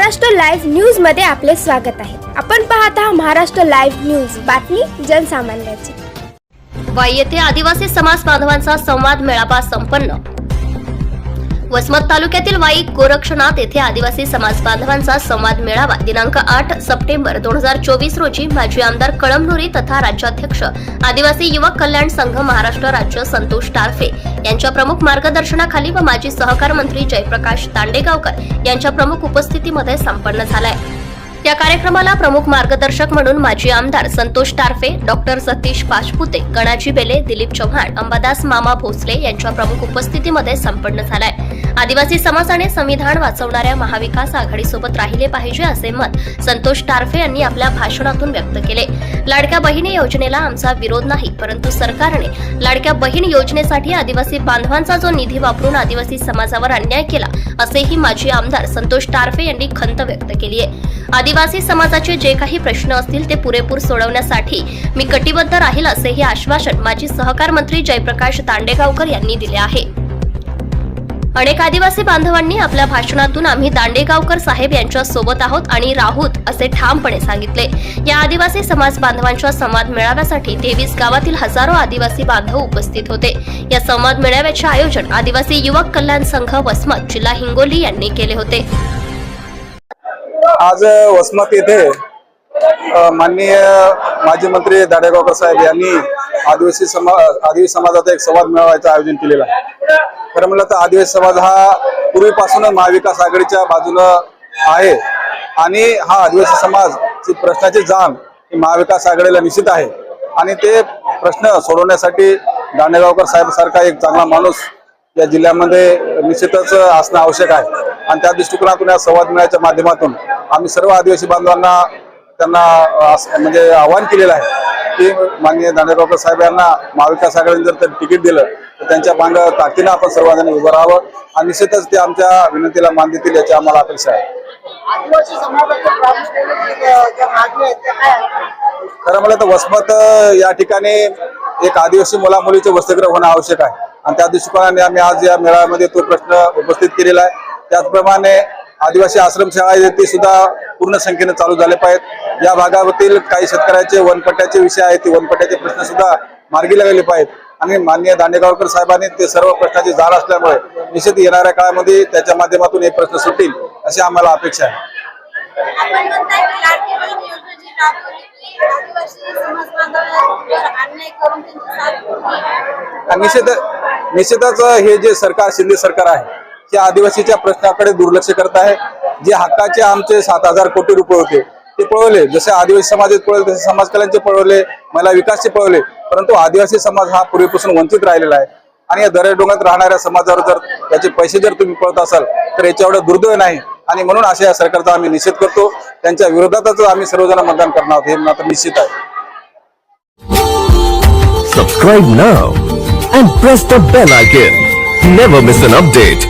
Maharashtra live न्यूजमध्ये आपले स्वागत आहे. आपण पाहत आहात महाराष्ट्र लाईव्ह न्यूज. बातमी जनसामान्याची. वाई येथे आदिवासी समाज बांधवांचा संवाद मेळावा संपन्न. वसमत तालुक्यातील वाई गोरक्षनाथ येथे आदिवासी समाज बांधवांचा संवाद मेळावा. दिनांक आठ सप्टेंबर दोन हजार चोवीस रोजी माजी आमदार कळमनुरी तथा राज्याध्यक्ष आदिवासी युवक कल्याण संघ महाराष्ट्र राज्य संतोष टारफे यांच्या प्रमुख मार्गदर्शनाखाली व माजी सहकार मंत्री जयप्रकाश दांडेगावकर यांच्या प्रमुख उपस्थितीमध्ये संपन्न झालाय. या कार्यक्रमाला प्रमुख मार्गदर्शक म्हणून माजी आमदार संतोष टारफे डॉक्टर सतीश पाचपुते गणाजी बेले दिलीप चव्हाण अंबादास मामा भोसले यांच्या प्रमुख उपस्थितीमध्ये संपन्न झालाय. आदिवासी समाजाने संविधान वाचवणाऱ्या महाविकास आघाडीसोबत राहिले पाहिजे असे मत संतोष टारफे यांनी आपल्या भाषणातून व्यक्त केले. लाडक्या बहिणी योजनेला आमचा विरोध नाही परंतु सरकारने लाडक्या बहीण योजनेसाठी आदिवासी बांधवांचा जो निधी वापरून आदिवासी समाजावर अन्याय केला असेही माजी आमदार संतोष टारफे यांनी खंत व्यक्त केली आहे. आदिवासी समाजाचे जे काही प्रश्न असतील ते पुरेपूर सोडवण्यासाठी मी कटिबद्ध राहील असेही आश्वासन माजी सहकार मंत्री जयप्रकाश दांडेगावकर यांनी दिले आहे. अनेक आदिवासी बांधवांनी आपल्या भाषणातून आम्ही दांडेगावकर साहेब यांच्या सोबत आहोत आणि राहूत असे ठामपणे सांगितले. या आदिवासी समाज बांधवांच्या संवाद मेळाव्यासाठी तेवीस गावातील हजारो आदिवासी बांधव उपस्थित होते. या संवाद मेळाव्याचे आयोजन आदिवासी युवक कल्याण संघ वसमत जिल्हा हिंगोली यांनी केले होते. आज वसमत येथे माननीय माजी मंत्री दाडेगावकर साहेब यांनी आदिवासी समाज आदिवासी समाजाचा एक संवाद मेळाव्याचं आयोजन केलेलं आहे. खरं म्हणलं तर आदिवासी समाज हा पूर्वीपासूनच महाविकास आघाडीच्या बाजूनं आहे. आणि हा आदिवासी समाज प्रश्नाची जाण ही महाविकास आघाडीला निश्चित आहे. आणि ते प्रश्न सोडवण्यासाठी दांडेगावकर साहेबसारखा एक चांगला माणूस या जिल्ह्यामध्ये निश्चितच असणं आवश्यक आहे. आणि त्या दृष्टिकोनातून या संवाद मेळाच्या माध्यमातून आम्ही सर्व आदिवासी बांधवांना त्यांना म्हणजे आवाहन केलेलं आहे. की माननीय दांडेगावकर साहेब यांना महाविकास आघाडीने जर त्यांनी तिकीट दिलं तर त्यांच्या मांग ताकदीनं आपण सर्वांनी उभं राहावं आणि निश्चितच ते आमच्या विनंतीला मान देतील याची आम्हाला अपेक्षा आहे? खरं म्हणलं तर वसमत या ठिकाणी एक आदिवासी मुला मुलीचे वसतिगृह होणं आवश्यक आहे. आणि त्या दृष्टिकोनाने आम्ही आज या मेळाव्यामध्ये तो प्रश्न उपस्थित केलेला आहे. त्याचप्रमाणे आदिवासी आश्रमशाळा ती सुद्धा पूर्ण संख्येने चालू झाले पाहिजेत. या भागातील काही शेतकऱ्याचे वनपट्ट्याचे विषय आहेत ते वनपट्ट्याचे प्रश्न सुद्धा मार्गी लागले पाहिजेत. आणि माननीय दांडेगावकर साहेबांनी ते सर्व प्रश्नाची जाण असल्यामुळे निश्चित येणाऱ्या काळामध्ये त्याच्या माध्यमातून हे प्रश्न सुटतील अशी आम्हाला अपेक्षा आहे. निश्चित निश्चितच हे जे सरकार शिंदे सरकार आहे ते आदिवासीच्या प्रश्नाकडे दुर्लक्ष करत आहे. जे हक्काचे आमचे सात हजार कोटी रुपये होते ते पळवले. जसे आदिवासी समाजात पळवले तसे समाज कल्याणचे पळवले महिला विकासचे पळवले. परंतु आदिवासी समाज हा पूर्वीपासून वंचित राहिलेला आहे. आणि या दऱ्या डोंगरात राहणाऱ्या समाजावर जर त्याचे पैसे जर तुम्ही पळत असाल तर याच्या एवढं दुर्दैव नाही. आणि म्हणून अशा या सरकारचा आम्ही निषेध करतो. त्यांच्या विरोधातच आम्ही सर्वजण मतदान करणार आहोत हे मात्र निश्चित आहे. Subscribe now and press the bell icon. Never miss an update.